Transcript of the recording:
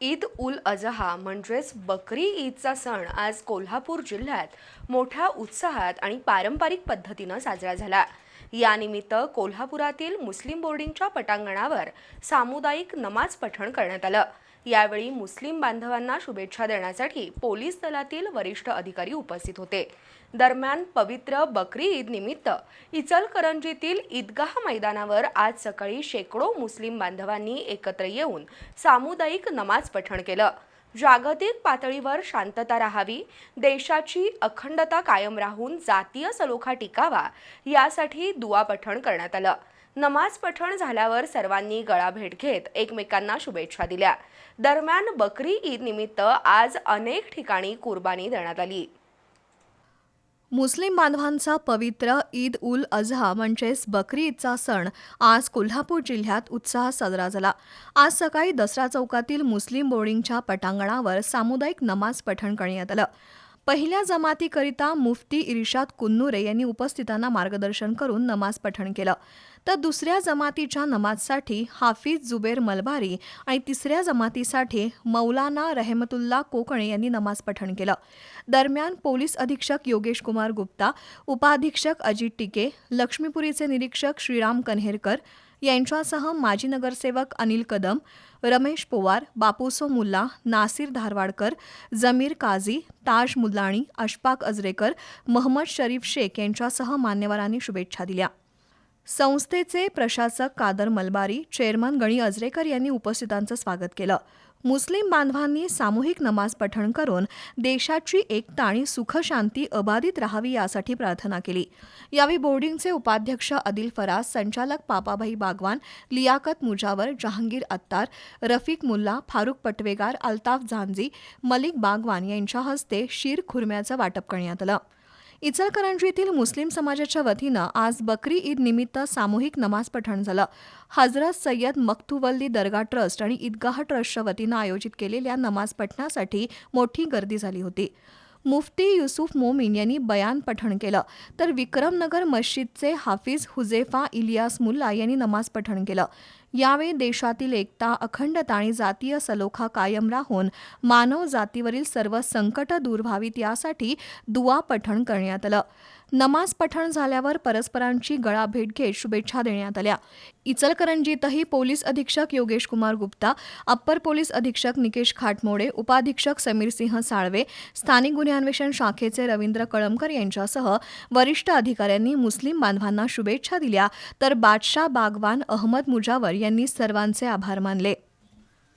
ईद उल अजहा म्हणजेच बकरी ईदचा सण आज कोल्हापूर जिल्ह्यात मोठ्या उत्साहात आणि पारंपरिक पद्धतीनं साजरा झाला. यानिमित्त कोल्हापुरातील मुस्लिम बोर्डिंगच्या पटांगणावर सामुदायिक नमाज पठण करण्यात आलं. यावेळी मुस्लिम बांधवांना शुभेच्छा देण्यासाठी पोलीस दलातील वरिष्ठ अधिकारी उपस्थित होते. दरम्यान पवित्र बकरी ईद निमित्त इचलकरंजीतील ईदगाह मैदानावर आज सकाळी शेकडो मुस्लिम बांधवांनी एकत्र येऊन सामुदायिक नमाज पठण केलं. जागतिक पातळीवर शांतता राहावी देशाची अखंडता कायम राहून जातीय सलोखा टिकावा यासाठी दुवा पठण करण्यात आलं. नमाज पठण झाल्यावर सर्वांनी गळा भेट घेत एकमेकांना शुभेच्छा दिल्या. दरम्यान बकरी ईद निमित्त आज अनेक ठिकाणी कुर्बानी देण्यात आली. मुस्लिम बांधवांचा पवित्र ईद उल अझहा म्हणजेच बकरी ईदचा सण आज कोल्हापूर जिल्ह्यात उत्साहात साजरा झाला. आज सकाळी दसरा चौकातील मुस्लिम बोर्डिंगच्या पटांगणावर सामुदायिक नमाज पठण करण्यात आलं. पहिल्या जमातीकरिता मुफ्ती इर्शाद कुन्नुरे यांनी उपस्थितांना मार्गदर्शन करून नमाज पठण केलं. तर दुसऱ्या जमातीच्या नमाजसाठी हाफिज जुबेर मलबारी आणि तिसऱ्या जमातीसाठी मौलाना रहमतुल्ला कोकणे यांनी नमाज पठण केलं. दरम्यान पोलीस अधीक्षक योगेश कुमार गुप्ता उपाधीक्षक अजित टिके लक्ष्मीपुरीचे निरीक्षक श्रीराम कन्हेरकर यांच्यासह माजी नगरसेवक अनिल कदम रमेश पोवार बापूसो मुल्ला नासिर धारवाडकर जमीर काझी ताज मुल्लाणी अशफाक अजरेकर महम्मद शरीफ शेख यांच्यासह मान्यवरांनी शुभेच्छा दिल्या. संस्थेचे प्रशासक कादर मलबारी चेअरमन गणी अजरेकर यांनी उपस्थितांचं स्वागत केलं. मुस्लिम बांधवांनी सामूहिक नमाज पठण करून देशाची एकता आणि सुखशांती अबाधित राहावी यासाठी प्रार्थना केली. यावेळी बोर्डिंगचे उपाध्यक्ष आदिल फराज संचालक पापाभाई बागवान लियाकत मुजावर जहांगीर अत्तार रफिक मुल्ला फारुख पटवेगार अल्ताफ झांझी मलिक बागवान यांच्या हस्ते शीर खुर्म्याचं वाटप करण्यात आलं. इचलकरंजीतील मुस्लिम समाजाच्या वतीनं आज बकरी ईद निमित्त सामूहिक नमाज पठण झालं. हजरत सय्यद मक्तुवल्ली दर्गा ट्रस्ट आणि ईदगाह ट्रस्टच्या वतीनं आयोजित केलेल्या नमाज पठणासाठी मोठी गर्दी झाली होती. मुफ्ती युसुफ मोमीन यांनी बयान पठण केलं. तर विक्रमनगर मस्जिदचे हाफिज हुजेफा इलियास मुल्ला यांनी नमाज पठण केलं. यावेळी देशातील एकता अखंडता आणि जातीय सलोखा कायम राहून मानव जातीवरील सर्व संकट दूर व्हावीत यासाठी दुवा पठण करण्यात आलं. नमाज पठण झाल्यावर परस्परांची गळाभेट घेत शुभेच्छा देण्यात आल्या. इचलकरंजीतही पोलीस अधीक्षक योगेश कुमार गुप्ता अप्पर पोलीस अधीक्षक निकेश खाटमोडे उपाधीक्षक समीर सिंह साळवे स्थानिक गुन्हे अन्वेषण शाखेचे रवींद्र कळमकर यांच्यासह वरिष्ठ अधिकाऱ्यांनी मुस्लिम बांधवांना शुभेच्छा दिल्या. तर बादशाह बागवान अहमद मुजावर यांनी सर्वांचे आभार मानले.